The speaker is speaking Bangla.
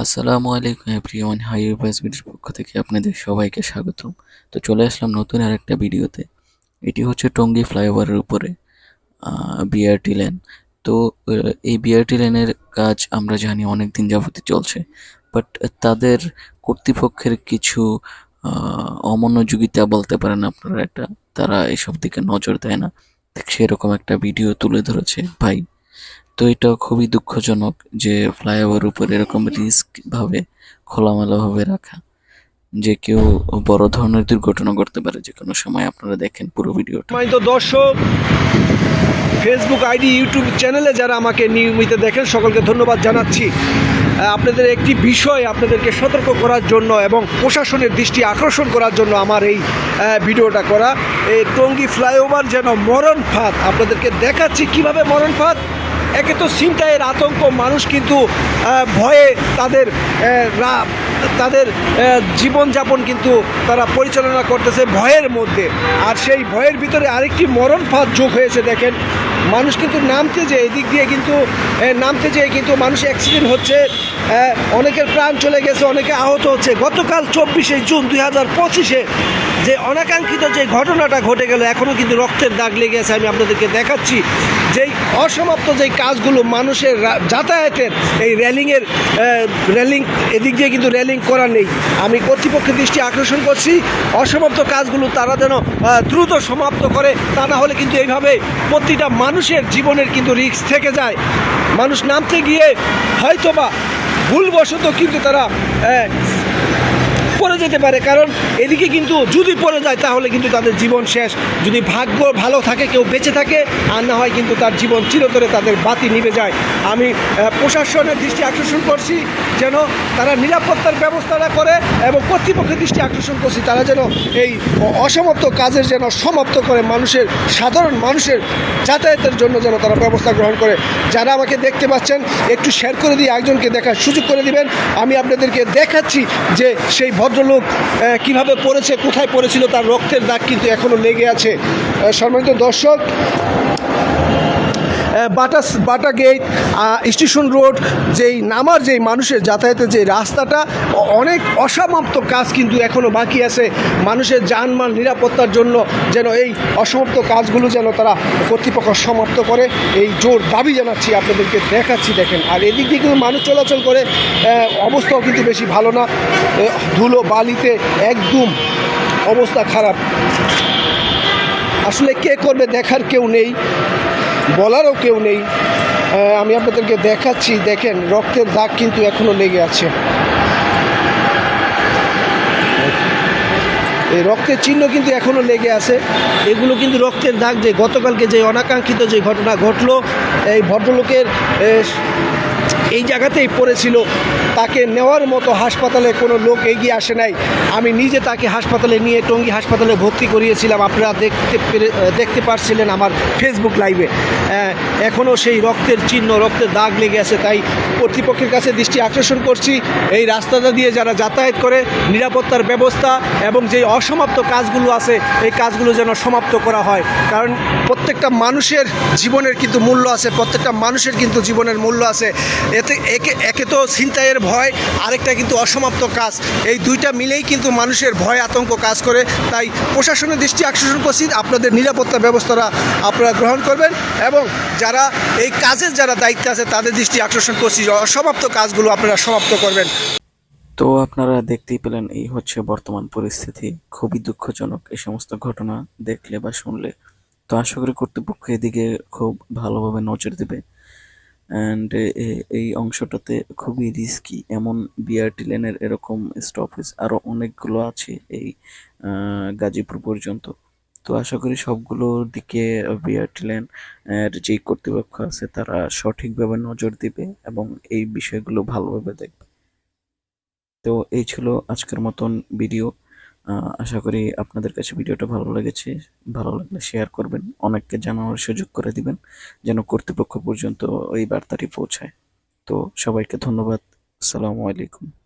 আসসালামু আলাইকুম এভরিওয়ান, হাই ভিডিওর পক্ষ থেকে আপনাদের সবাইকে স্বাগতম। তো চলে আসলাম নতুন আরেকটা ভিডিওতে। এটি হচ্ছে টঙ্গী ফ্লাইওভারের উপরে বিআরটি লেন তো এই বিআরটি লেনের কাজ আমরা জানি অনেক দিন যাবতই চলছে বাট তাদের কর্তৃপক্ষের কিছু অমনোযোগিতা বলতে পারেন আপনারা একটা তারা এসব দিকে নজর দেয় না। সেরকম একটা ভিডিও তুলে ধরেছে ভাই। তো এটা খুবই দুঃখজনক যে ফ্লাইওভার উপর এরকম রিস্ক ভাবে খোলামেলাভাবে রাখা। যে কেউ বড় ধরনের দুর্ঘটনা ঘটতে পারে যে কোনো সময় আপনারা দেখেন পুরো ভিডিওটা। তো দর্শক ফেসবুক আইডি ইউটিউব চ্যানেলে যারা আমাকে নিয়মিত দেখেন, সকলকে ধন্যবাদ জানাচ্ছি। আপনাদের একটি বিষয় আপনাদেরকে সতর্ক করার জন্য এবং প্রশাসনের দৃষ্টি আকর্ষণ করার জন্য আমার এই ভিডিওটা করা। এই টঙ্গি ফ্লাইওভার যেন মরণ ফাঁদ আপনাদেরকে দেখাচ্ছি কীভাবে মরণ ফাঁদ একে তো ছিনতাইয়ের আতঙ্ক মানুষ কিন্তু ভয়ে তাদের তাদের জীবনযাপন কিন্তু তারা পরিচালনা করতেছে ভয়ের মধ্যে। আর সেই ভয়ের ভিতরে আরেকটি মরণ ফাঁদ যোগ হয়েছে, দেখেন। মানুষ কিন্তু নামতে যে এদিক দিয়ে কিন্তু নামতে যেয়ে কিন্তু মানুষ অ্যাক্সিডেন্ট হচ্ছে। অনেকের প্রাণ চলে গেছে, অনেকে আহত হচ্ছে। গতকাল চব্বিশে জুন দুই হাজার পঁচিশে যে অনাকাঙ্ক্ষিত যে ঘটনাটা ঘটে গেল এখনও কিন্তু রক্তের দাগ লেগে আছে, আমি আপনাদেরকে দেখাচ্ছি। যেই অসমাপ্ত যেই কাজগুলো মানুষের যাতায়াতের, এই র্যালিংয়ের র্যালিং এদিক দিয়ে কিন্তু র্যালিং করা নেই। আমি কর্তৃপক্ষের দৃষ্টি আকর্ষণ করছি। অসমাপ্ত কাজগুলো তারা যেন দ্রুত সমাপ্ত করে, তা না হলে কিন্তু এইভাবে প্রতিটা মানুষের জীবনের কিন্তু রিক্স থেকে যায়। মানুষ নামতে গিয়ে হয়তোবা ভুলবশত কিন্তু তারা পড়ে যেতে পারে, কারণ এদিকে কিন্তু যদি পড়ে যায়, তাহলে কিন্তু তাদের জীবন শেষ। যদি ভাগ্য ভালো থাকে, কেউ বেঁচে থাকে, আর না হয় কিন্তু তার জীবন চিরতরে তাদের বাতি নিভে যায়। আমি প্রশাসনের দৃষ্টি আকর্ষণ করছি, যেন তারা নিরাপত্তার ব্যবস্থাটা করে এবং কর্তৃপক্ষের দৃষ্টি আকর্ষণ করছি, তারা যেন এই অসমাপ্ত কাজের যেন সমাপ্ত করে মানুষের, সাধারণ মানুষের যাতায়াতের জন্য যেন তারা ব্যবস্থা গ্রহণ করে। যারা আমাকে দেখতে পাচ্ছেন, একটু শেয়ার করে দিয়ে একজনকে দেখার সুযোগ করে দিবেন। আমি আপনাদেরকে দেখাচ্ছি যে সেই ভদ্রলোক কীভাবে পড়েছে কোথায় পড়েছিল তার রক্তের দাগ কিন্তু এখনও লেগে আছে। সম্মানিত দর্শক Bata Bata gate station road যেই নামার যেই মানুষের যাতায়াতের যে রাস্তাটা অনেক অসমাপ্ত কাজ কিন্তু এখনও বাকি আছে। মানুষের যানমাল নিরাপত্তার জন্য যেন এই অসমাপ্ত কাজগুলো যেন তারা কর্তৃপক্ষ সমাপ্ত করে। এই জোর দাবি জানাচ্ছি, আপনাদেরকে দেখাচ্ছি, দেখেন। আর এদিক দিয়ে কিন্তু মানুষ চলাচল করে অবস্থাও কিন্তু বেশি ভালো না। ধুলো বালিতে একদম অবস্থা খারাপ। আসলে কে করবে দেখার কেউ নেই। বলারও কেউ নেই। আমি আপনাদেরকে দেখাচ্ছি, দেখেন, রক্তের দাগ কিন্তু এখনও লেগে আছে। এই রক্তের চিহ্ন কিন্তু এখনও লেগে আছে। এগুলো কিন্তু রক্তের দাগ যে গতকালকে যে অনাকাঙ্ক্ষিত যে ঘটনা ঘটলো, এই ভদ্রলোকের এই জায়গাতেই পড়েছিল। তাকে নেওয়ার মতো হাসপাতালে কোনো লোক এগিয়ে আসে নাই। আমি নিজে তাকে হাসপাতালে নিয়ে টঙ্গী হাসপাতালে ভর্তি করিয়েছিলাম। আপনারা দেখতে পেরে- দেখতে পারছিলেন আমার ফেসবুক লাইভে এখনও সেই রক্তের চিহ্ন, রক্তের দাগ লেগে আছে, তাই কর্তৃপক্ষের কাছে দৃষ্টি আকর্ষণ করছি। এই রাস্তাটা দিয়ে যারা যাতায়াত করে, নিরাপত্তার ব্যবস্থা এবং যে অসমাপ্ত কাজগুলো আছে, এই কাজগুলো যেন সমাপ্ত করা হয়। কারণ প্রত্যেকটা মানুষের জীবনের কিন্তু মূল্য আছে, প্রত্যেকটা মানুষের কিন্তু জীবনের মূল্য আছে। এতে একে একে তো ছিনতাইয়ের ভয়, আরেকটা কিন্তু অসমাপ্ত কাজ। এই দুইটা মিলেই কিন্তু মানুষের ভয়, আতঙ্ক কাজ করে। তাই প্রশাসনের দৃষ্টি আকর্ষণ করছি, আপনাদের নিরাপত্তা ব্যবস্থাটা আপনারা গ্রহণ করবেন এবং যারা এই কাজের যারা দায়িত্বে আছে, তাদের দৃষ্টি আকর্ষণ করছি অসমাপ্ত কাজগুলো আপনারা সমাপ্ত করবেন। তো আপনারা দেখতেই পেলেন, এই হচ্ছে বর্তমান পরিস্থিতি। খুবই দুঃখজনক এই সমস্ত ঘটনা দেখলে বা শুনলে। তো আশা করি কর্তৃপক্ষ এদিকে খুব ভালোভাবে নজর দেবে। অ্যান্ড এই অংশটাতে খুবই রিস্কি এমন বিআরটি লেনের এরকম স্টপেজ আরও অনেকগুলো আছে এই গাজীপুর পর্যন্ত। তো আশা করি সবগুলোর দিকে বিআরটি লেন এর যেই কর্তৃপক্ষ আছে তারা সঠিকভাবে নজর দিবে এবং এই বিষয়গুলো ভালোভাবে দেখবে। তো এই ছিল আজকের মতন ভিডিও আশা করি আপনাদের কাছে ভিডিওটা ভালো লেগেছে। ভালো লাগলে শেয়ার করবেন, অনেককে জানানোর সুযোগ করে দিবেন, যেন কর্তৃপক্ষ পর্যন্ত এই বার্তাটি পৌঁছায়। তো সবাইকে ধন্যবাদ। আসসালামু আলাইকুম।